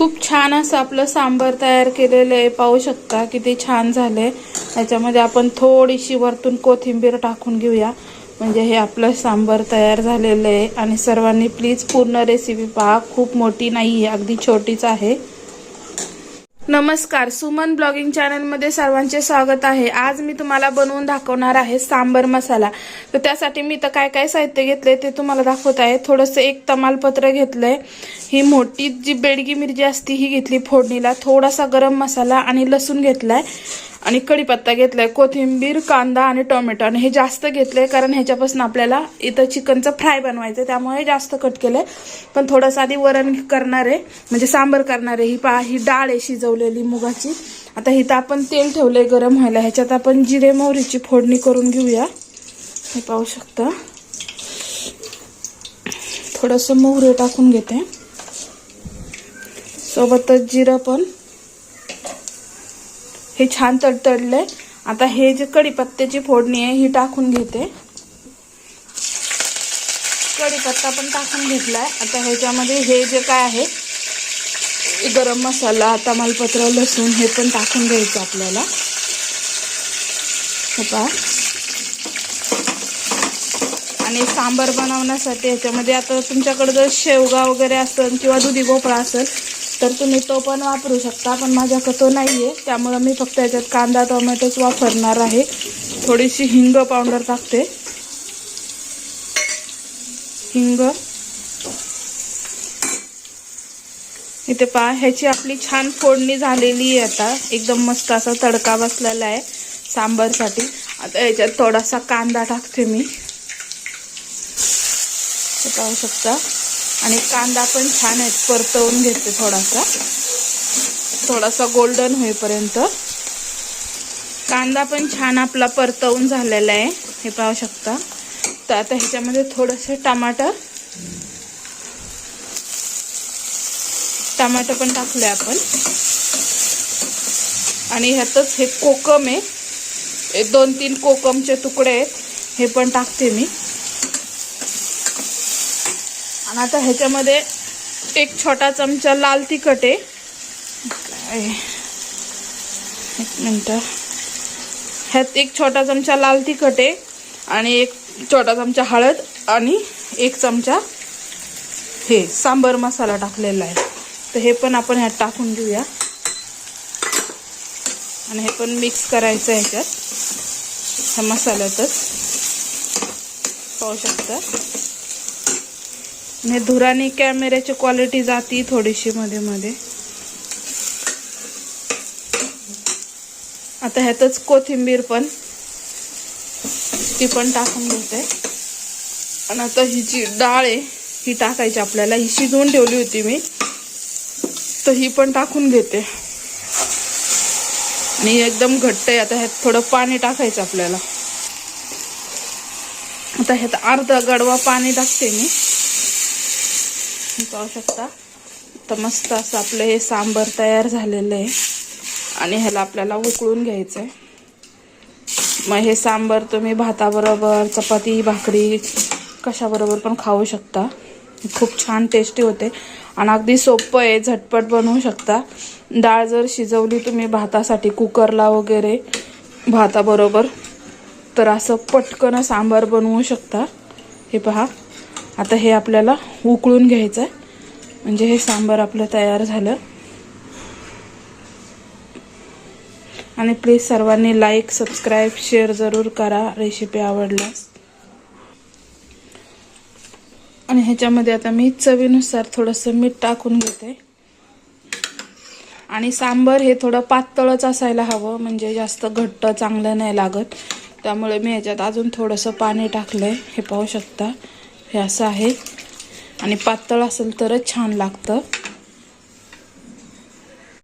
खूप छान असं आपलं सांबर तयार केलेलं आहे. पाहू शकता किती छान झालंय. त्याच्यामध्ये आपण थोडीशी वरतून कोथिंबीर टाकून घेऊया. म्हणजे हे आपलं सांबर तयार झालेलं आहे. आणि सर्वांनी प्लीज पूर्ण रेसिपी पहा. खूप मोठी नाही आहे अगदी छोटीच आहे. नमस्कार सुमन ब्लॉगिंग चॅनलमध्ये सर्वांचे स्वागत आहे. आज मी तुम्हाला बनवून दाखवणार आहे सांबर मसाला. तर त्यासाठी मी तर काय काय साहित्य घेतले ते तुम्हाला दाखवत आहे. थोडंसं एक तमालपत्र घेतलंय. ही मोठी जी बेडगी मिरची असते ही घेतली फोडणीला. थोडासा गरम मसाला आणि लसूण घेतलाय. आणि कढीपत्ता घेतलाय कोथिंबीर कांदा आणि टोमॅटो. आणि हे जास्त घेतलंय कारण ह्याच्यापासून आपल्याला इथं चिकनचं फ्राय बनवायचं त्यामुळे जास्त कट केलंय. पण थोडंसं आधी वरण करणार आहे म्हणजे सांबर करणार आहे ही पहा ही डाळ आहे शिजवलेली मुगाची. आता इथं आपण तेल ठेवलंय गरम व्हायला ह्याच्यात आपण जिरे मोहरीची फोडणी करून घेऊया. हे पाहू शकता. थोडंसं मोहरे टाकून घेते. सोबतच जिरं पण. हे छान तडतडलंय. आता हे जे कढीपत्त्याची फोडणी आहे ही टाकून घेते. कढीपत्ता पण टाकून घेतलाय. आता ह्याच्यामध्ये हे जे काय आहे गरम मसाला तमालपत्र लसूण हे पण टाकून घ्यायचं आपल्याला. आणि सांबार बनवण्यासाठी ह्याच्यामध्ये आता तुमच्याकडे जर शेवगा वगैरे असेल किंवा दुधी भोपळा असेल तर तुम्ही तो पण वापरू शकता पण माझ्याकडे तो नाही आहे त्यामुळं मी फक्त याच्यात कांदा टोमॅटोच वापरणार आहे. थोडीशी हिंग पावडर टाकते. हिंग. इथे पहा ह्याची आपली छान फोडणी झालेली आहे आता. एकदम मस्त असा तडका बसलेला आहे सांबारसाठी. आता याच्यात थोडासा कांदा टाकते मी. पाहू शकता. आणि कांदा पण छान आहे परतवून घेते थोडासा. थोडासा गोल्डन होईपर्यंत. कांदा पण छान आपला परतवून झालेला आहे हे पाहू शकता. तर आता ह्याच्यामध्ये थोडंसं टमाटर. टमाटर पण टाकले आपण. आणि ह्यातच हे कोकम आहे. दोन तीन कोकमचे तुकडे आहेत हे पण टाकते मी. आणि आता ह्याच्यामध्ये एक छोटा चमचा लाल तिखट आहे. एक मिनटं. ह्यात एक छोटा चमचा लाल तिखट आहे आणि एक छोटा चमचा हळद आणि एक चमचा हे सांबर मसाला टाकलेला आहे. तर हे पण आपण ह्यात टाकून घेऊया. आणि हे पण मिक्स करायचं आहे ह्याच्यात. ह्या मसाल्यातच. पाहू शकता. आणि धुराने कॅमेऱ्याची क्वालिटी जाती थोडीशी मध्ये मध्ये. आता ह्यातच कोथिंबीर पण ती पण टाकून घेते. आणि आता ही जी डाळ आहे ही टाकायची आपल्याला. ही शिजवून ठेवली होती मी. तर ही पण टाकून घेते. आणि एकदम घट्ट आहे. आता ह्यात थोडं पाणी टाकायचं आपल्याला. आता ह्यात अर्धा गडवा पाणी टाकते मी. पाहू शकता. तर मस्त असं आपलं हे सांबर तयार झालेलं आहे. आणि ह्याला आपल्याला उकळून घ्यायचं आहे मग हे सांबर तुम्ही भाताबरोबर चपाती भाकरी कशाबरोबर पण खाऊ शकता. खूप छान टेस्टी होते. आणि अगदी सोपं आहे झटपट बनवू शकता. डाळ जर शिजवली तुम्ही भातासाठी कुकरला वगैरे भाताबरोबर तर असं पटकन सांबार बनवू शकता. हे पहा. आता हे आपल्याला उकळून घ्यायचं आहे म्हणजे हे सांबार आपलं तयार झालं. आणि प्लीज सर्वांनी लाईक सबस्क्राईब शेअर जरूर करा. रेसिपी आवडल्यास आणि ह्याच्यामध्ये आता मी चवीनुसार थोडंसं मीठ टाकून घेते. आणि सांबर हे थोडं पातळच असायला हवं. म्हणजे जास्त घट्ट चांगलं नाही लागत. त्यामुळे मी ह्याच्यात अजून थोडंसं पाणी टाकलं आहे हे पाहू शकता. हे असं आहे. आणि पातळ असेल तरच छान लागतं.